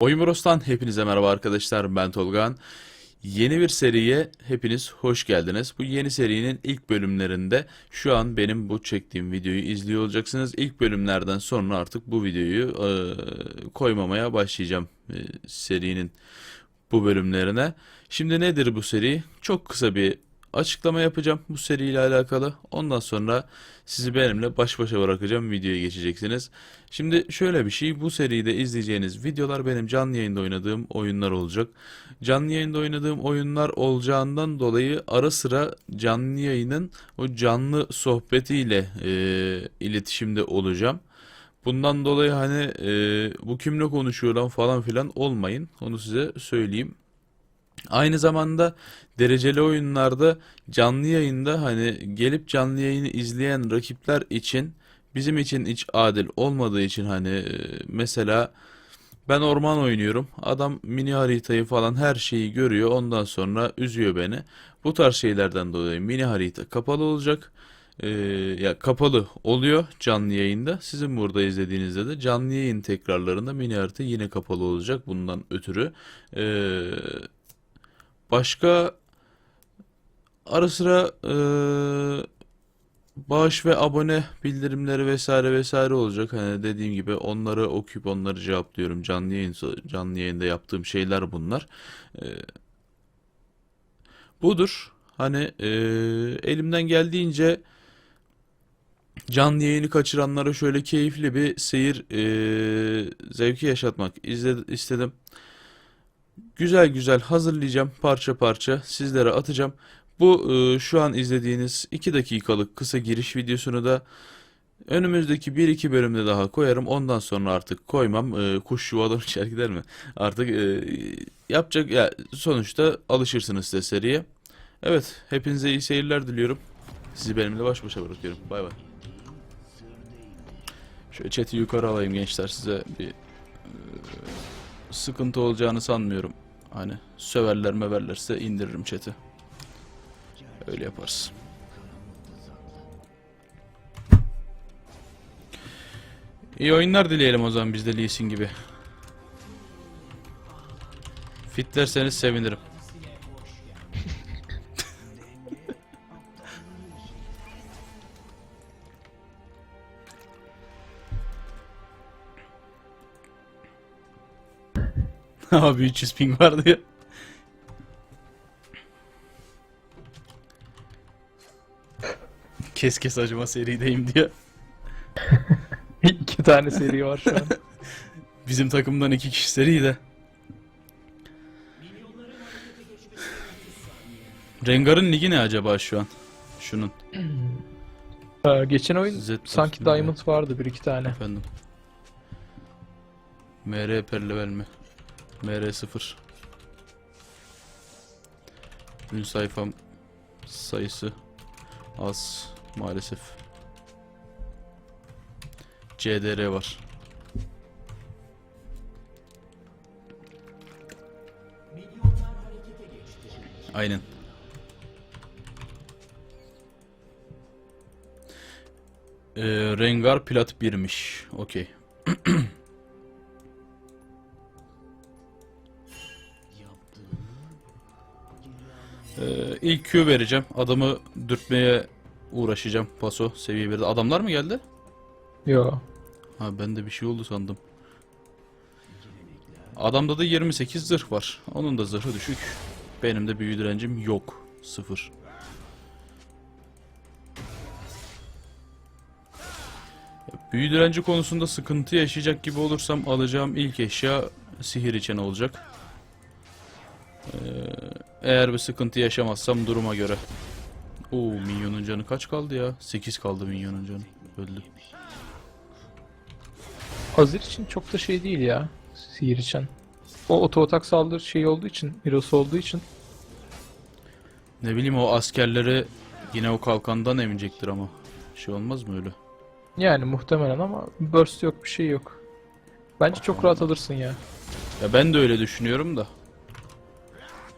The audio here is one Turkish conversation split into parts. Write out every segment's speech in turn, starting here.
Oyun hepinize merhaba arkadaşlar ben Tolgan. Yeni bir seriye hepiniz hoş geldiniz. Bu yeni serinin ilk bölümlerinde şu an benim bu çektiğim videoyu izliyor olacaksınız. İlk bölümlerden sonra artık bu videoyu e, koymamaya başlayacağım e, serinin bu bölümlerine. Şimdi nedir bu seri? Çok kısa bir açıklama yapacağım bu seriyle alakalı. Ondan sonra sizi benimle baş başa bırakacağım. Videoya geçeceksiniz. Şimdi şöyle bir şey. Bu seride izleyeceğiniz videolar benim canlı yayında oynadığım oyunlar olacak. Canlı yayında oynadığım oyunlar olacağından dolayı ara sıra canlı yayının o canlı sohbetiyle e, iletişimde olacağım. Bundan dolayı hani e, bu kimle konuşuyor lan falan filan olmayın. Onu size söyleyeyim. Aynı zamanda dereceli oyunlarda canlı yayında hani gelip canlı yayını izleyen rakipler için bizim için hiç adil olmadığı için hani e, mesela ben orman oynuyorum. Adam mini haritayı falan her şeyi görüyor. Ondan sonra üzüyor beni. Bu tarz şeylerden dolayı mini harita kapalı olacak. Ee, ya kapalı oluyor canlı yayında. Sizin burada izlediğinizde de canlı yayın tekrarlarında mini harita yine kapalı olacak. Bundan ötürü. Ee, başka ara sıra ee, bağış ve abone bildirimleri vesaire vesaire olacak. Hani dediğim gibi onları okuyup onları cevaplıyorum. Canlı yayın canlı yayında yaptığım şeyler bunlar. Ee, budur. Hani ee, elimden geldiğince canlı yayını kaçıranlara şöyle keyifli bir seyir ee, zevki yaşatmak istedim. Güzel güzel hazırlayacağım parça parça sizlere atacağım. Bu e, şu an izlediğiniz 2 dakikalık kısa giriş videosunu da önümüzdeki bir iki bölümde daha koyarım. Ondan sonra artık koymam. E, kuş yuvadan uçar gider mi? Artık e, yapacak ya sonuçta alışırsınız size seriye. Evet, hepinize iyi seyirler diliyorum. Sizi benimle baş başa bırakıyorum. Bay bay. Şöyle chat'i yukarı alayım gençler size bir e, sıkıntı olacağını sanmıyorum. Hani söverler meverlerse indiririm chat'i. Öyle yaparız. İyi oyunlar dileyelim o zaman biz de Lee Sin gibi. Fitlerseniz sevinirim. Abi 300 ping vardı ya. Kes kes acıma serideyim diye. İki tane seri var şu an. Bizim takımdan iki kişi seri de. Rengar'ın ligi ne acaba şu an? Şunun Ee, geçen oyun Z sanki Diamond vardı bir iki tane. efendim. MR per level mi? MR 0. Ün sayfam sayısı az maalesef. CDR var. Aynen. Ee, Rengar plat 1'miş. Okey. Ee, ilk Q vereceğim. Adamı dürtmeye uğraşacağım. Paso seviye 1'de. Adamlar mı geldi? Yo. Ha ben de bir şey oldu sandım. Adamda da 28 zırh var. Onun da zırhı düşük. Benim de büyü direncim yok. Sıfır. Büyü direnci konusunda sıkıntı yaşayacak gibi olursam alacağım ilk eşya sihir için olacak. Eğer bir sıkıntı yaşamazsam duruma göre. Oo minyonun canı kaç kaldı ya? 8 kaldı minyonun canı. Öldü. Azir için çok da şey değil ya. Sihir için. O oto atak saldırı şey olduğu için, Heroes olduğu için. Ne bileyim o askerleri yine o kalkandan emecektir ama. Şey olmaz mı öyle? Yani muhtemelen ama burst yok bir şey yok. Bence çok rahat alırsın ya. Ya ben de öyle düşünüyorum da.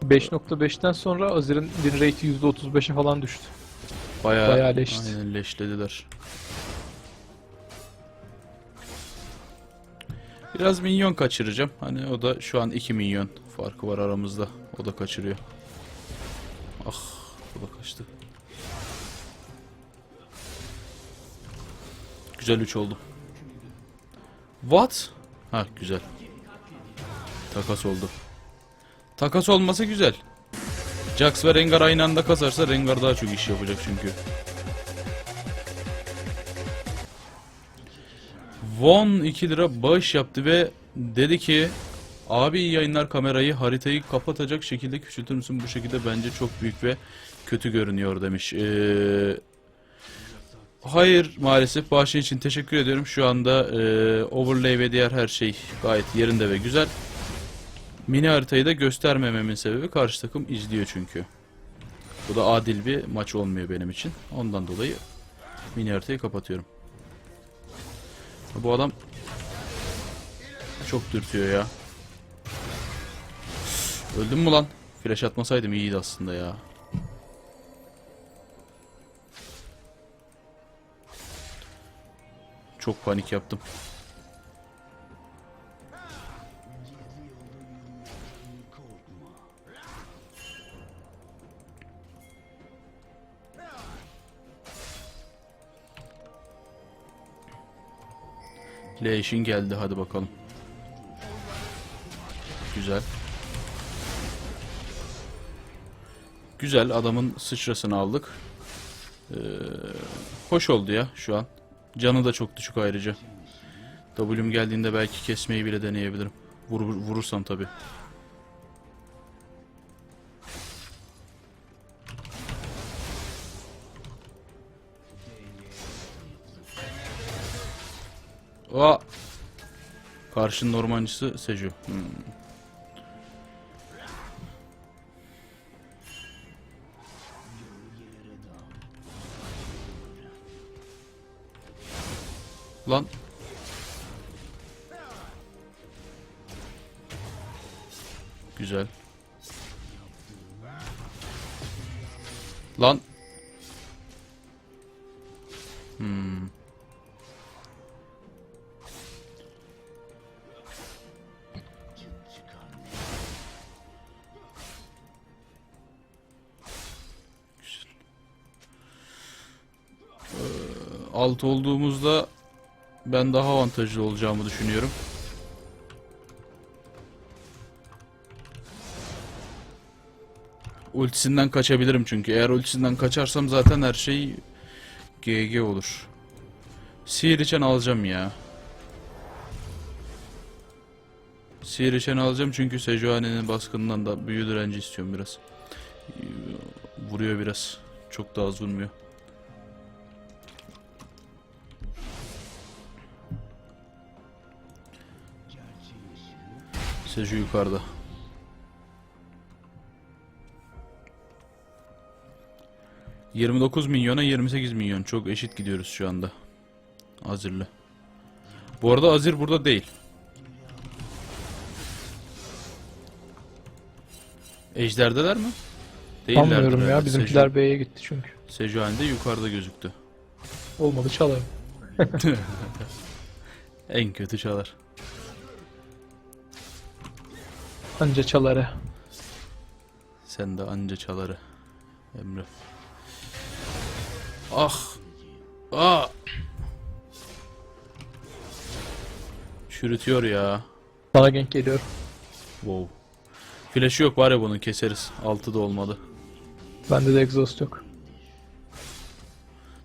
5.5'ten sonra Azir'in win rate'i %35'e falan düştü. Bayağı, Bayağı leşti. Aynen leşlediler. Biraz minyon kaçıracağım. Hani o da şu an 2 milyon farkı var aramızda. O da kaçırıyor. Ah, bu da kaçtı. Güzel 3 oldu. What? Ha güzel. Takas oldu. Takas olması güzel. Jax ve Rengar aynı anda kasarsa Rengar daha çok iş yapacak çünkü. Von 2 lira bağış yaptı ve dedi ki Abi yayınlar kamerayı haritayı kapatacak şekilde küçültür müsün? Bu şekilde bence çok büyük ve kötü görünüyor demiş. Ee, hayır maalesef bağışın için teşekkür ediyorum. Şu anda e, overlay ve diğer her şey gayet yerinde ve güzel. Mini haritayı da göstermememin sebebi karşı takım izliyor çünkü. Bu da adil bir maç olmuyor benim için. Ondan dolayı mini haritayı kapatıyorum. Bu adam çok dürtüyor ya. Öldüm mü lan? Flash atmasaydım iyiydi aslında ya. Çok panik yaptım. Leşin geldi hadi bakalım. Güzel. Güzel adamın sıçrasını aldık. Ee, hoş oldu ya şu an. Canı da çok düşük ayrıca. W'm geldiğinde belki kesmeyi bile deneyebilirim. Vur, vurursam tabi. Karşının ormancısı Seju. Hmm. Lan. Güzel. Lan. Alt olduğumuzda ben daha avantajlı olacağımı düşünüyorum. Ultisinden kaçabilirim çünkü. Eğer ultisinden kaçarsam zaten her şey GG olur. Sihir için alacağım ya. Sihir için alacağım çünkü Sejuani'nin baskınından da büyü direnci istiyorum biraz. Vuruyor biraz. Çok daha az vurmuyor. Seju yukarıda. ...29 milyona 28 milyon. Çok eşit gidiyoruz şu anda. Azir'le. Bu arada Azir burada değil. Ejderdeler mi? Değillerdir Anlıyorum ya herhalde. bizimkiler B'ye gitti çünkü. Seju, Sejuani de yukarıda gözüktü. Olmadı çalayım. En kötü çalar. Anca çaları. Sen de anca çaları. Emre. Ah. Ah. Çürütüyor ya. Sana gank geliyor. Wow. Flash'ı yok var ya bunun keseriz. Altı da olmadı. Bende de exhaust yok.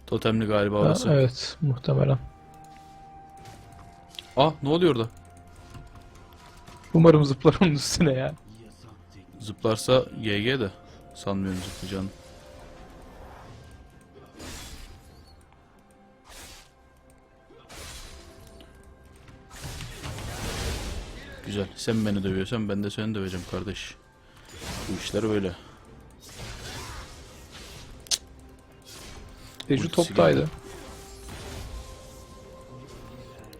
Totemli galiba orası. evet muhtemelen. Ah ne oluyor orada? Umarım zıplar onun üstüne ya. Zıplarsa GG de. Sanmıyorum zıplayacağını. Güzel. Sen beni dövüyorsan ben de seni döveceğim kardeş. Bu işler böyle. Teju Ultisi toptaydı. geldi.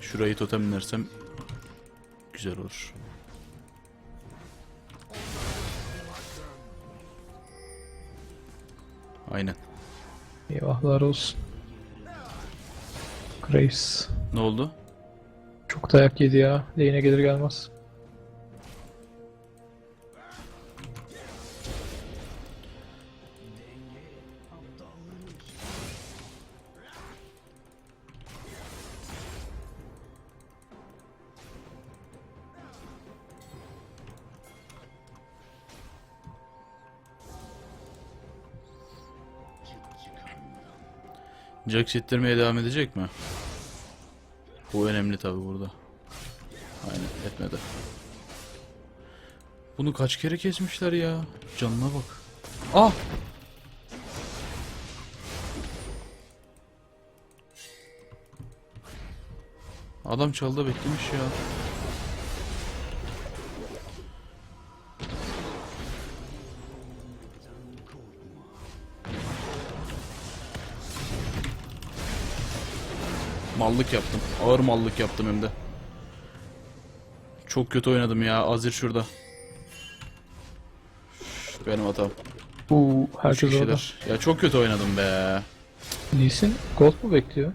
Şurayı totemlersem güzel olur. Aynen. Eyvahlar olsun. Graves. Ne oldu? Çok dayak yedi ya. Lane'e gelir gelmez. Jax ittirmeye devam edecek mi? Bu önemli tabi burada. Aynen etmedi. Bunu kaç kere kesmişler ya? Canına bak. Ah! Adam çalda beklemiş ya. Mallık yaptım. Ağır mallık yaptım hem de. Çok kötü oynadım ya. Azir şurada. Benim hatam. Üç herkes orada. Ya çok kötü oynadım be. Lee Sin gold mu bekliyor?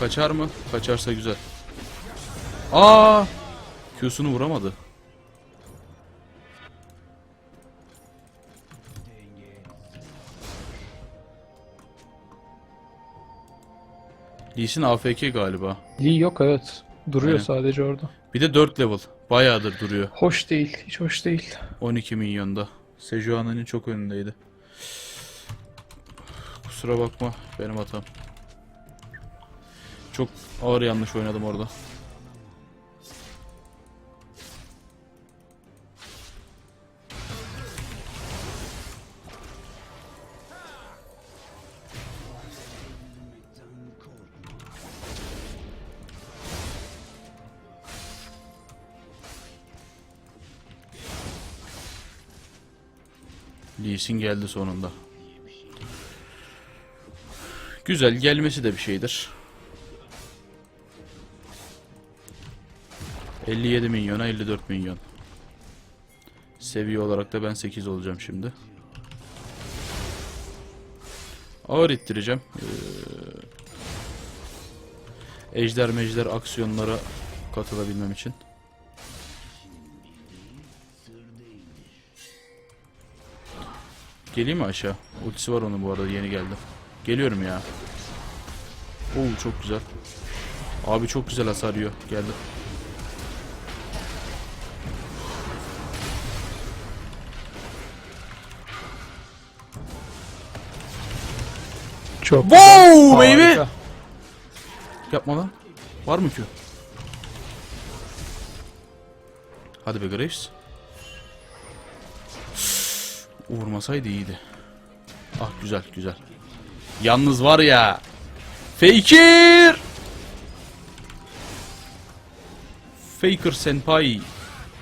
Kaçar mı? Kaçarsa güzel. Aa! Q'sunu vuramadı. Lee Sin AFK galiba. Lee yok evet. Duruyor Aynen. sadece orada. Bir de 4 level. Bayağıdır duruyor. Hoş değil. Hiç hoş değil. 12 milyonda. Sejuani'nin çok önündeydi. Kusura bakma benim hatam. Çok ağır yanlış oynadım orada. Lee geldi sonunda. Güzel gelmesi de bir şeydir. 57 milyona 54 milyon. Seviye olarak da ben 8 olacağım şimdi. Ağır ittireceğim. Ee, ejder mejder aksiyonlara katılabilmem için. Geleyim mi aşağı? Ultisi var onun bu arada yeni geldi. Geliyorum ya. Oo çok güzel. Abi çok güzel hasar yiyor. Geldi. Çok Wow baby! Harika. Yapma lan. Var mı ki? Hadi be Graves. Vurmasaydı iyiydi. Ah güzel güzel. Yalnız var ya. Fakir! Faker Senpai.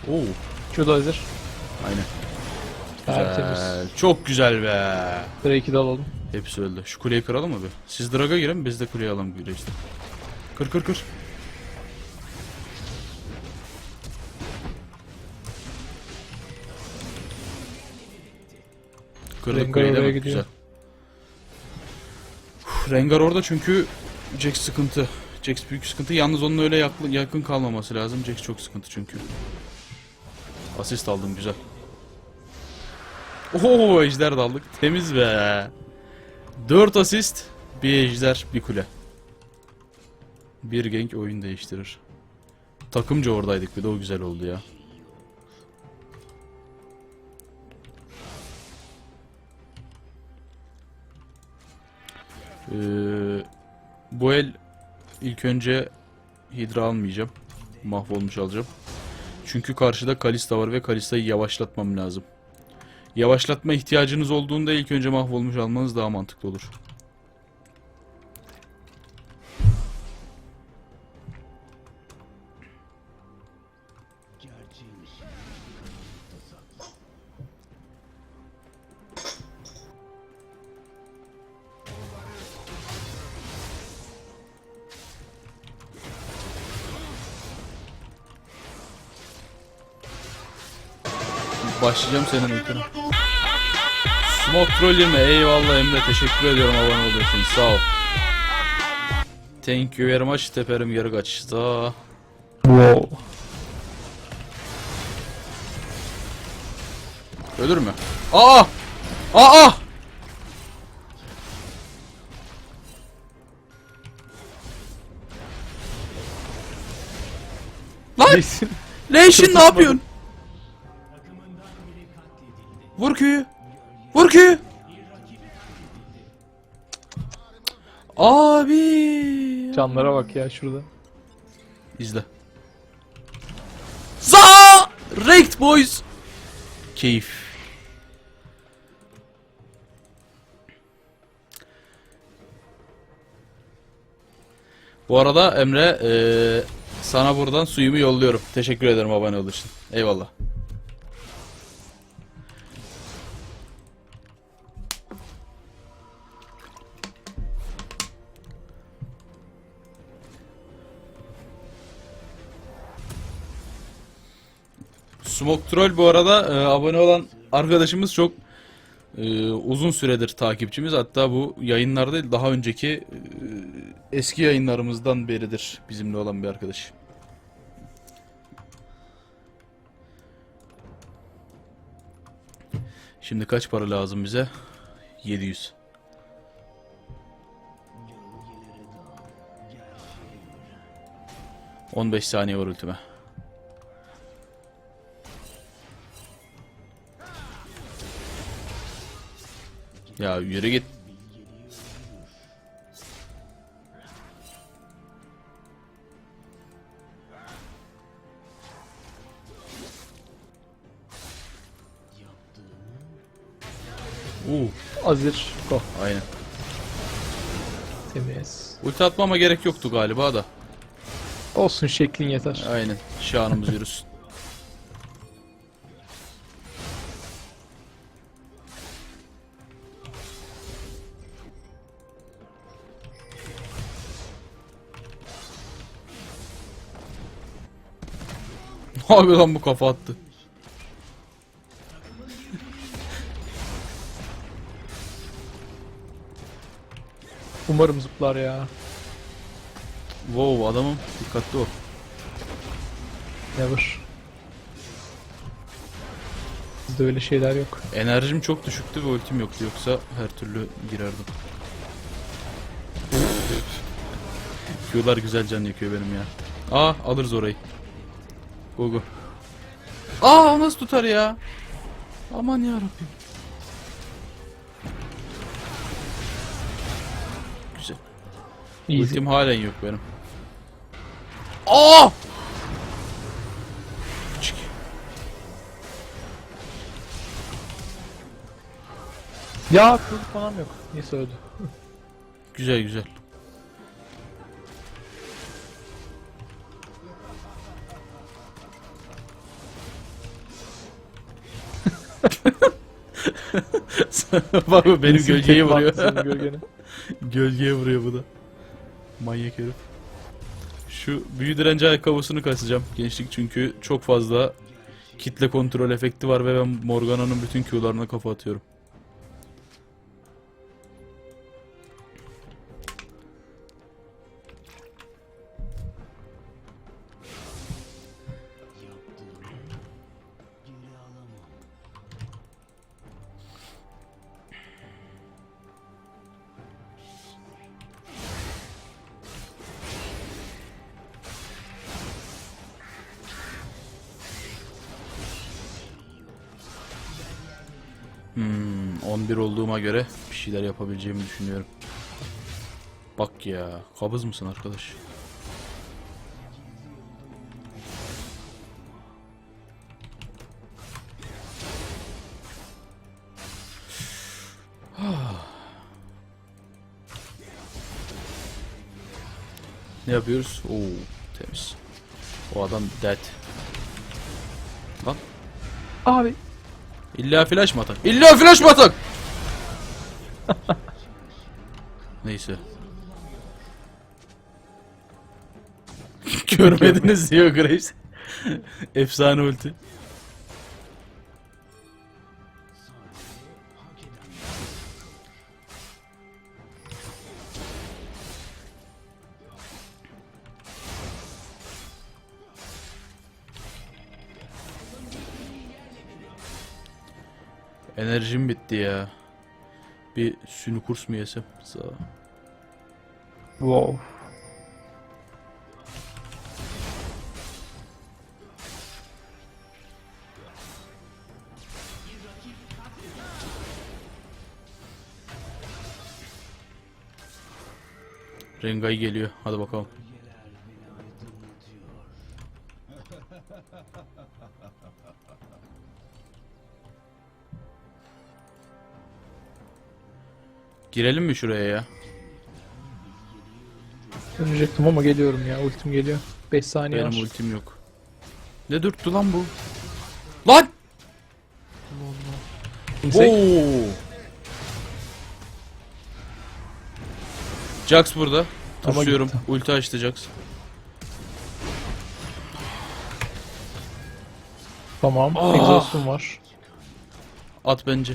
Oo, Judo hazır. aynen. Güzel. Çok güzel be. Drake'i de alalım. Hepsi öldü. Şu kuleyi kıralım mı bir? Siz Drag'a girin biz de kuleyi alalım Graves'te. Kır kır kır. Kırdık Rengar oraya gidiyor. Güzel. Uf, Rengar orada çünkü Jax sıkıntı. Jax büyük sıkıntı. Yalnız onun öyle yakın, yakın kalmaması lazım. Jax çok sıkıntı çünkü. Asist aldım güzel. Oho ejder de aldık. Temiz be. 4 asist, bir ejder, bir kule. Bir gank oyun değiştirir. Takımca oradaydık bir de o güzel oldu ya. Ee, bu el ilk önce Hydra almayacağım. Mahvolmuş alacağım. Çünkü karşıda Kalista var ve Kalista'yı yavaşlatmam lazım. Yavaşlatma ihtiyacınız olduğunda ilk önce mahvolmuş almanız daha mantıklı olur. Başlayacağım senin ultine. Smoke troll yeme. Eyvallah Emre. Teşekkür ediyorum abone olduğun için. Sağ ol. Thank you very much. Teperim geri kaçta. Wow. Ölür mü? Aa! Aa! Lan! Leşin ne yapıyorsun? Canlara bak ya şurada. İzle. Za! Raked boys. Keyif. Bu arada Emre eee, sana buradan suyumu yolluyorum. Teşekkür ederim abone olduğun için. Eyvallah. Smoke Troll bu arada e, abone olan arkadaşımız çok e, uzun süredir takipçimiz. Hatta bu yayınlar değil daha önceki e, eski yayınlarımızdan beridir bizimle olan bir arkadaş. Şimdi kaç para lazım bize? 700. ...15 saniye var ultime. Ya yürü git. Uuu Azir. Go. aynen. Temiz. Ulti atmama gerek yoktu galiba da. Olsun şeklin yeter. Aynen. Şanımız yürüsün. Abi lan bu kafa attı. Umarım zıplar ya. Wow adamım dikkatli ol. Never. Bizde öyle şeyler yok. Enerjim çok düşüktü ve ultim yoktu yoksa her türlü girerdim. Q'lar güzel can yakıyor benim ya. Aa alırız orayı. Go go. Aa nasıl tutar ya? Aman ya Rabbim. Güzel. Easy. Ultim halen yok benim. Aa! Çık. Ya kılıç falan yok. Neyse öldü. Güzel güzel. Bak bu benim Kesin gölgeye tek vuruyor. senin gölgene. gölgeye vuruyor bu da. Manyak herif. Şu büyü direnci ayakkabısını kasacağım. Gençlik çünkü çok fazla kitle kontrol efekti var ve ben Morgana'nın bütün Q'larına kafa atıyorum. Hmm, 11 olduğuma göre bir şeyler yapabileceğimi düşünüyorum. Bak ya, kabız mısın arkadaş? ne yapıyoruz? Oo, temiz. O adam dead. Lan Abi. İlla flash mı atak? İlla flash mı atak? Neyse. Görmediniz diyor Graves. Efsane ulti. Enerjim bitti ya. Bir sünü kurs mu yesem? Sağ ol. Wow. Rengay geliyor. Hadi bakalım. Girelim mi şuraya ya? Dönecektim ama geliyorum ya. Ultim geliyor. 5 saniye Benim var. ultim yok. Ne dürttü lan bu? Lan! Insect. Oo! Jax burada. Ama Tutuyorum. gitti. Ulti açtı Jax. Tamam. Ah! Exhaust'um var. At bence.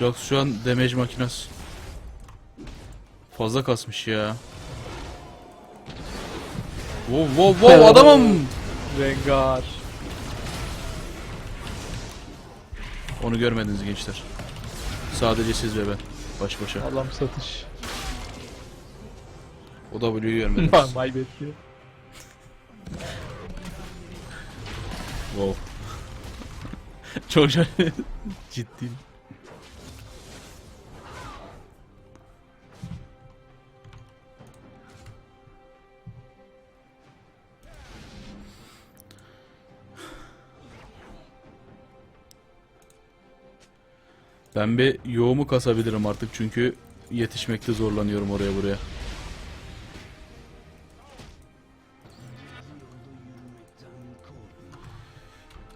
Jax şu an damage makinası. Fazla kasmış ya. Wow wow wow adamım. Rengar. Onu görmediniz gençler. Sadece siz ve ben. Baş başa. Alam satış. O W'yu görmediniz. Maybetliyor. wow. Çok şey- Ben bir yoğumu kasabilirim artık çünkü yetişmekte zorlanıyorum oraya buraya.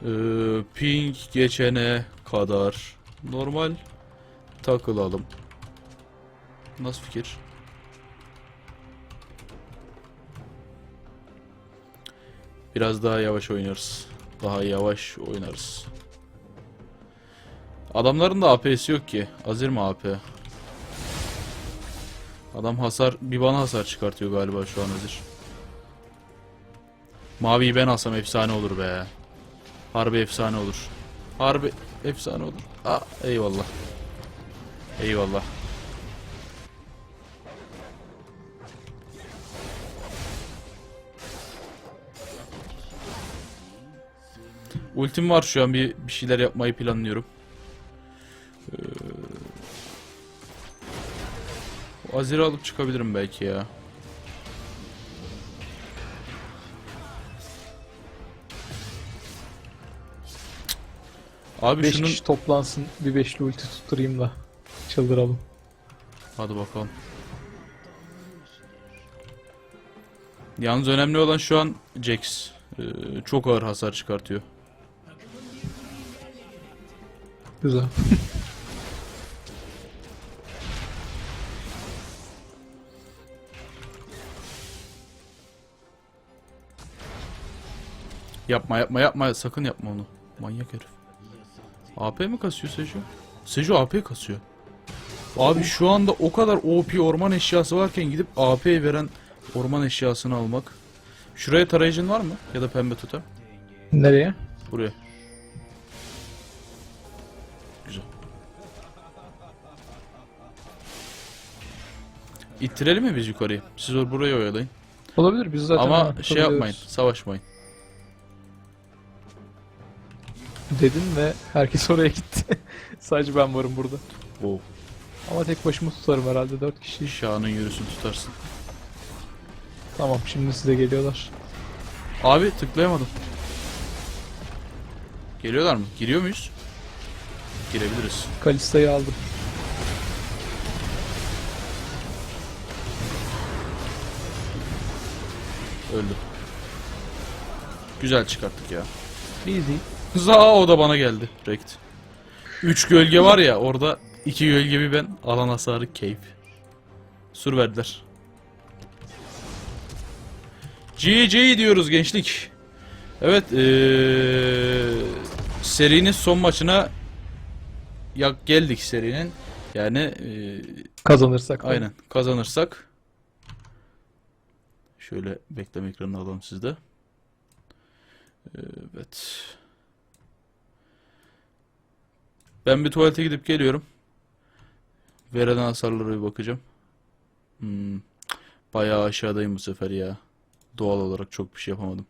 Ee, ping geçene kadar normal takılalım. Nasıl fikir? Biraz daha yavaş oynarız. Daha yavaş oynarız. Adamların da AP'si yok ki. Azir mi AP? Adam hasar, bir bana hasar çıkartıyor galiba şu an Azir. Maviyi ben alsam efsane olur be. Harbi efsane olur. Harbi efsane olur. Aa, eyvallah. Eyvallah. Ultim var şu an bir, bir şeyler yapmayı planlıyorum. Azir'i alıp çıkabilirim belki ya. Abi 5 şunun kişi toplansın. Bir beşli ulti tutturayım da. Çıldıralım. Hadi bakalım. Yalnız önemli olan şu an Jax. Ee, çok ağır hasar çıkartıyor. Güzel. Yapma yapma yapma sakın yapma onu. Manyak herif. AP mi kasıyor Seju? Seju AP kasıyor. Abi şu anda o kadar OP orman eşyası varken gidip AP veren orman eşyasını almak. Şuraya tarayıcın var mı? Ya da pembe tuta. Nereye? Buraya. Güzel. İttirelim mi biz yukarıyı? Siz or- burayı oyalayın. Olabilir biz zaten Ama şey yapmayın, savaşmayın. Dedin ve herkes oraya gitti. Sadece ben varım burada. Wow. Ama tek başıma tutarım herhalde 4 kişi. Şahının yürüsün tutarsın. Tamam şimdi size geliyorlar. Abi tıklayamadım. Geliyorlar mı? Giriyor muyuz? Girebiliriz. Kalista'yı aldım. Öldü. Güzel çıkarttık ya. Easy. Za o da bana geldi. Rekt. 3 gölge var ya orada 2 gölge bir ben alan hasarı keyif. Sur verdiler. GG diyoruz gençlik. Evet eee serinin son maçına ya geldik serinin. Yani eee, Kazanırsak. aynen kazanırsak şöyle bekleme ekranını alalım sizde. Evet. Ben bir tuvalete gidip geliyorum. Vereden hasarlara bir bakacağım. Hmm, bayağı aşağıdayım bu sefer ya. Doğal olarak çok bir şey yapamadım.